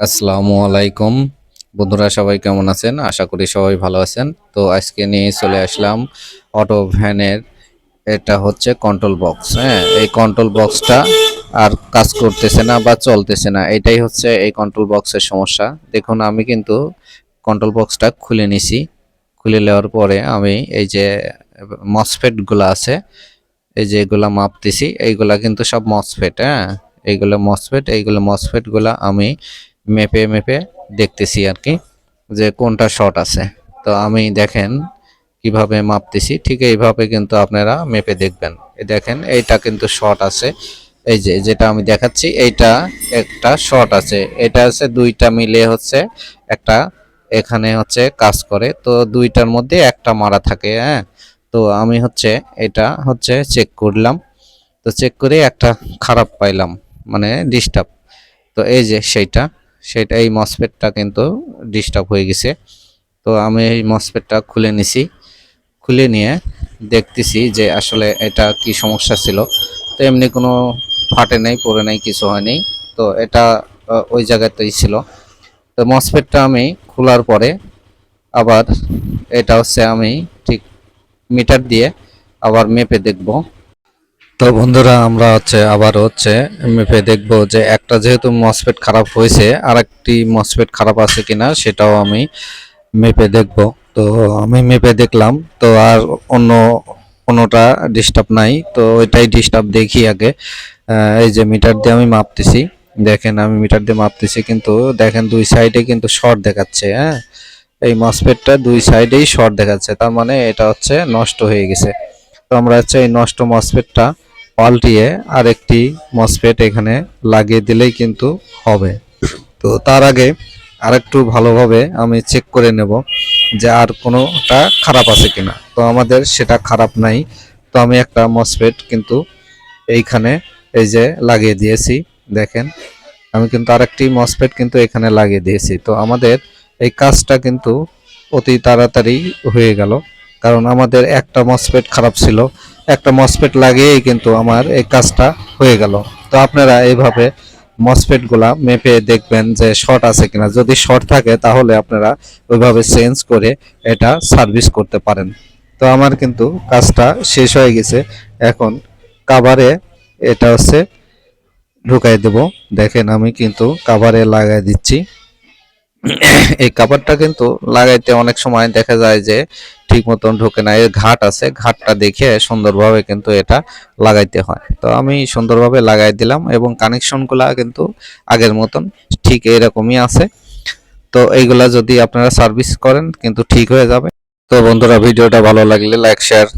আসসালামু আলাইকুম। বন্ধুরা, সবাই কেমন আছেন? আশা করি সবাই ভালো আছেন। তো আজকে নিয়ে চলে আসলাম অটো ভ্যানের, এটা হচ্ছে কন্ট্রোল বক্স হ্যাঁ? এই কন্ট্রোল বক্সটা আর কাজ করতেছে না বা চলতেছে না, এটাই হচ্ছে এই কন্ট্রোল বক্সের সমস্যা। দেখুন, আমি কিন্তু কন্ট্রোল বক্সটা খুলে নিছি। খুলে নেওয়ার পরে আমি এই যে মসফেটগুলো আছে, এই যে মাপতেছি, এইগুলা কিন্তু সব মসফেট হ্যাঁ? এইগুলো মসফেট এইগুলো মসফেটগুলা আমি মেপে মেপে দেখতেছি আর কি, যে কোনটা শর্ট আছে। তো আমি দেখেন কীভাবে মাপতেছি, ঠিক এইভাবে কিন্তু আপনারা মেপে দেখবেন। দেখেন, এইটা কিন্তু শর্ট আছে। এই যে, যেটা আমি দেখাচ্ছি, এইটা একটা শর্ট আছে। এটা আছে দুইটা মিলে হচ্ছে একটা, এখানে হচ্ছে কাজ করে। তো দুইটার মধ্যে একটা মারা থাকে হ্যাঁ? তো আমি হচ্ছে এটা হচ্ছে চেক করলাম। তো চেক করে একটা খারাপ পাইলাম মানে ডিস্টার্ব তো এই যে সেইটা। সেটা এই মসফেটটা কিন্তু ডিস্টার্ব হয়ে গেছে। তো আমি এই মসফেটটা খুলে নিছি। খুলে নিয়ে দেখতেছি যে আসলে এটা কি সমস্যা ছিল। তো এমনি কোনো ফাটে নাই, পড়ে নাই, কিছু হয়নি তো এটা ওই জায়গাতেই ছিল। তো মসফেটটা আমি খোলার পরে আবার এটা হচ্ছে আমি ঠিক মিটার দিয়ে আবার মেপে দেখব। তো বন্ধুরা, আমরা হচ্ছে আবার হচ্ছে মেপে দেখব যে একটা যেহেতু মসফেট খারাপ হয়েছে আর একটি মসফেট খারাপ আছে কিনা সেটাও আমি মেপে দেখব। তো আমি মেপে দেখলাম, তো আর অন্য কোনোটা ডিস্টার্ব নাই। তো ওইটাই ডিস্টার্ব দেখি আগে। এই যে মিটার দিয়ে আমি মাপতেছি। দেখেন, আমি মিটার দিয়ে মাপতেছি, কিন্তু দেখেন দুই সাইডে কিন্তু শর্ট দেখাচ্ছে হ্যাঁ? এই মসফেটটা দুই সাইডেই শর্ট দেখাচ্ছে, তার মানে এটা হচ্ছে নষ্ট হয়ে গেছে। তো আমরা হচ্ছে এই নষ্ট মসফেটটা পাল্টিয়ে আরেকটি মসফেট এখানে লাগিয়ে দিলেই কিন্তু হবে। তো তার আগে আরেকটু ভালোভাবে আমি চেক করে নেব যে আর কোনোটা খারাপ আছে কিনা। তো আমাদের সেটা খারাপ নাই। তো আমি একটা মসফেট কিন্তু এইখানে এই যে লাগিয়ে দিয়েছি, দেখেন। আমি কিন্তু আরেকটি মসফেট কিন্তু এখানে লাগিয়ে দিয়েছি। তো আমাদের এই কাজটা কিন্তু অতি তাড়াতাড়ি হয়ে গেল। কারণ আমাদের একটা মসফেট খারাপ ছিল। একটা মসফেট লাগিয়েই কিন্তু আমার এই কাজটা হয়ে গেল। তো আপনারা এইভাবে মসফেটগুলা মেপে দেখবেন যে শর্ট আছে কিনা। যদি শর্ট থাকে, তাহলে আপনারা ওইভাবে চেঞ্জ করে এটা সার্ভিস করতে পারেন। তো আমার কিন্তু কাজটা শেষ হয়ে গেছে। এখন কাভারে এটা হচ্ছে ঢুকাই দেব। দেখেন আমি কিন্তু কাভারে লাগাই দিচ্ছি। এই কাভারটা কিন্তু লাগাইতে অনেক সময় দেখা যায় যে ঠিক মতন ঢোকে না। এর ঘাট আছে, ঘাটটা দেখে সুন্দরভাবে কিন্তু এটা লাগাইতে হয়। তো আমি সুন্দরভাবে লাগাই দিলাম এবং কানেকশনগুলা কিন্তু আগের মতন ঠিক এরকমই আছে। তো এইগুলা যদি আপনারা সার্ভিস করেন, কিন্তু ঠিক হয়ে যাবে। তো বন্ধুরা, ভিডিওটা ভালো লাগলে লাইক, শেয়ার